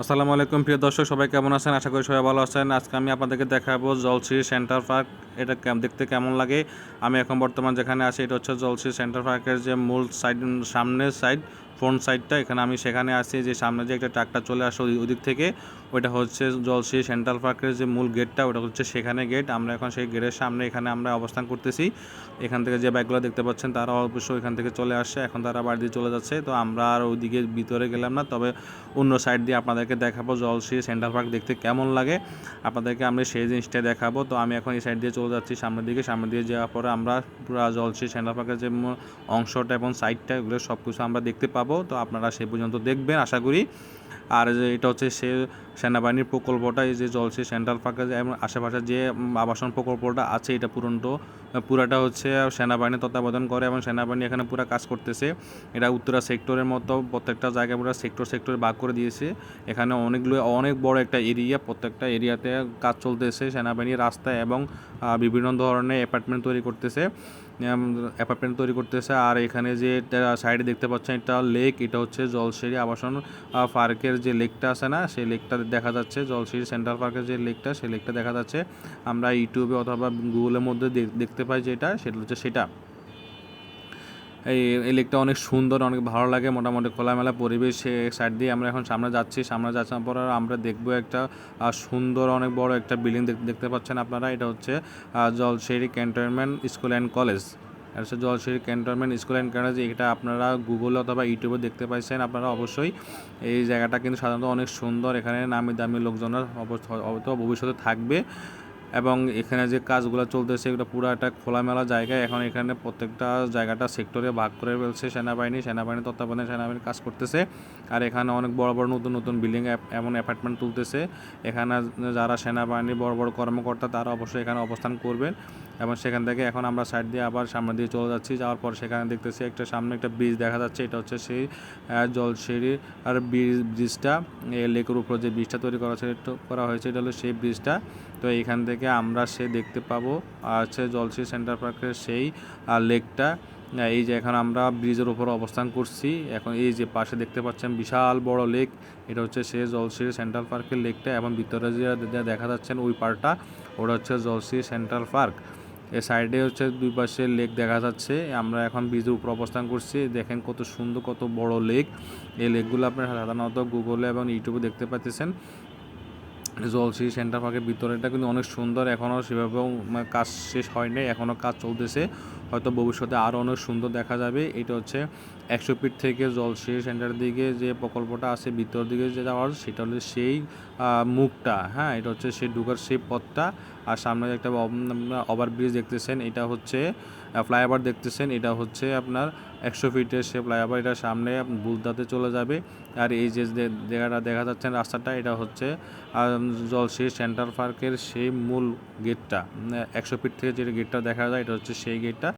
আসসালামু আলাইকুম, প্রিয় দর্শক, সবাই কেমন আছেন? আশা করি সবাই ভালো আছেন। আজকে আমি আপনাদেরকে দেখাবো জলসি সেন্টার পার্ক। এটা দেখতে কেমন লাগে? আমি এখন বর্তমান যেখানে আছি, এটা হচ্ছে জলসি সেন্টার পার্কের যে মূল সাইড, সামনের সাইড। ফ্রন্ট সাইডটা এখানে আমি সেখানে আসি যে সামনে যে একটা ট্রাকটা চলে আসে ওই- ওদিক থেকে, ওইটা হচ্ছে জলসি সেন্ট্রাল পার্কের যে মূল গেটটা ওটা হচ্ছে সেখানে গেট আমরা এখন সেই গেটের সামনে এখানে আমরা অবস্থান করতেছি। এখান থেকে যে বাইকগুলো দেখতে পাচ্ছেন, তারা অবশ্যই এখান থেকে চলে আসছে। এখন তারা বাড়ি দিয়ে চলে যাচ্ছে। তো আমরা আর ওইদিকে ভিতরে গেলাম না। তবে অন্য সাইড দিয়ে আপনাদেরকে দেখাবো জলসি সেন্ট্রাল পার্ক দেখতে কেমন লাগে। আপনাদেরকে আমি সেই জিনিসটা দেখাবো। তো আমি এখন এই সাইড দিয়ে চলে যাচ্ছি সামনের দিকে। সামনের দিকে যাওয়ার পরে আমরা পুরো জলসি সেন্ট্রাল পার্কের যে অংশটা এবং সাইডটা এগুলো সব কিছু আমরা দেখতে পাবো। তো আপনারা সেই পর্যন্ত দেখবেন, আশা করি। আর যে এটা হচ্ছে সে সেনাবাহিনীর প্রকল্পটা, এই যে জলসি সেন্ট্রাল যে এবং আশেপাশে যে আবাসন প্রকল্পটা আছে, এটা পুরন্ত পুরাটা হচ্ছে সেনাবাহিনী তত্ত্বাবধান করে এবং সেনাবাহিনী এখানে পুরো কাজ করতেছে। এটা উত্তরা সেক্টরের মতো প্রত্যেকটা জায়গায় পুরো সেক্টর, সেক্টরে ভাগ করে দিয়েছে। এখানে অনেকগুলো, অনেক বড় একটা এরিয়া, প্রত্যেকটা এরিয়াতে কাজ চলতেছে। সেনাবাহিনীর রাস্তায় এবং বিভিন্ন ধরনের অ্যাপার্টমেন্ট তৈরি করতেছে। অ্যাপার্টমেন্ট তৈরি করতেছে। আর এখানে যে সাইডে দেখতে পাচ্ছেন, এটা লেক, এটা হচ্ছে জলসেরি আবাসন পার্কের যে লেকটা আছে না, সেই লেকটা দেখা যাচ্ছে। জলশেরি সেন্ট্রাল পার্কের যে লেকটা, সেই লেকটা দেখা যাচ্ছে। আমরা ইউটিউবে অথবা গুগলের মধ্যে দেখ- দেখতে পাই যেটা, সেটা হচ্ছে সেটা। এই লেকটা অনেক সুন্দর, অনেক ভালো লাগে, মোটামুটি খোলামেলা পরিবেশ সাইড দিয়ে আমরা এখন সামনে যাচ্ছি। সামনে যাচ্ছি পর আমরা দেখব একটা সুন্দর, অনেক বড় একটা বিল্ডিং দেখতে পাচ্ছেন আপনারা। এটা হচ্ছে Jalsheri cantonment school and college এটা হচ্ছে Jalsheri cantonment school and college এটা আপনারা গুগলে অথবা ইউটিউবে দেখতে পাইছেন। আপনারা অবশ্যই এই জায়গাটা কিন্তু সাধারণত অনেক সুন্দর। এখানে নামি দামি লোকজনের হয়তো ভবিষ্যতে থাকবে। এবং এখানে যে কাজগুলো চলতেছে এগুলো পুরো একটা খোলামেলা জায়গা এখন এখানে প্রত্যেকটা জায়গাটা সেক্টরে ভাগ করে ফেলছে সেনাবাহিনী। সেনাবাহিনী তত্ত্বাবধানে সেনাবাহিনী কাজ করতেছে। আর এখানে অনেক বড় বড় নতুন নতুন বিল্ডিং এমন অ্যাপার্টমেন্ট তুলতেছে। এখানে যারা সেনাবাহিনী বড় বড় কর্মকর্তা, তারা অবশ্যই এখানে অবস্থান করবেন। এবং সেখান থেকে এখন আমরা সাইড দিয়ে আবার সামনে দিয়ে চলে যাচ্ছি। যাওয়ার পর সেখানে দেখতেছি একটা সামনে একটা ব্রিজ দেখা যাচ্ছে। এটা হচ্ছে সেই আহ, জলসিঁড়ি আর ব্রিজ ব্রিজটা এই লেকের উপর যে ব্রিজটা তৈরি করা করা হয়েছে এটা হলো সেই ব্রিজটা তো এইখান থেকে আমরা সে দেখতে পাবো আর হচ্ছে জলসি সেন্টার পার্কের সেই লেকটা এই যে এখন আমরা ব্রিজের উপর অবস্থান করছি। এখন এই যে পাশে দেখতে পাচ্ছেন বিশাল বড় লেক এটা হচ্ছে সে জলসি সেন্ট্রাল পার্কের লেকটা এবং ভিতরে যে দেখা যাচ্ছেন ওই পার্টটা ওটা হচ্ছে জলসি সেন্ট্রাল পার্ক এ সাইডে হচ্ছে দুই পাশে লেক দেখা যাচ্ছে। আমরা এখন ব্রিজের উপর অবস্থান করছি। দেখেন কত সুন্দর, কত বড় লেক। এই লেকগুলো আপনারা সাধারণত গুগলে এবং ইউটিউবে দেখতে পাচ্ছেন জলসি সেন্টার পার্কের ভিতরেটা কিন্তু অনেক সুন্দর। এখনও সেভাবেও মানে কাজ শেষ হয়নি এখনও কাজ চলতেছে। হয়তো ভবিষ্যতে আরও অনেক সুন্দর দেখা যাবে। এটা হচ্ছে একশো ফিট থেকে জলসি সেন্টারের দিকে যে প্রকল্পটা আছে, ভিতর দিকে যে যাওয়ার সেটা হলো সেই মুখটা হ্যাঁ? এটা হচ্ছে সেই ঢুকার সেই পথটা। আর সামনে একটা ওভারব্রিজ দেখতেছেন, এটা হচ্ছে ফ্লাইওভার দেখতেছেন, এটা হচ্ছে আপনার একশো ফিটের সে ফ্লাইওভার, এটা সামনে বুলদাতে চলে যাবে। আর এই যে জায়গাটা দেখা যাচ্ছে রাস্তাটা, এটা হচ্ছে জলসি সেন্টার পার্কের সেই মূল গেটটা একশো ফিট থেকে যে গেটটা দেখা যায়, এটা হচ্ছে সেই গেটটা।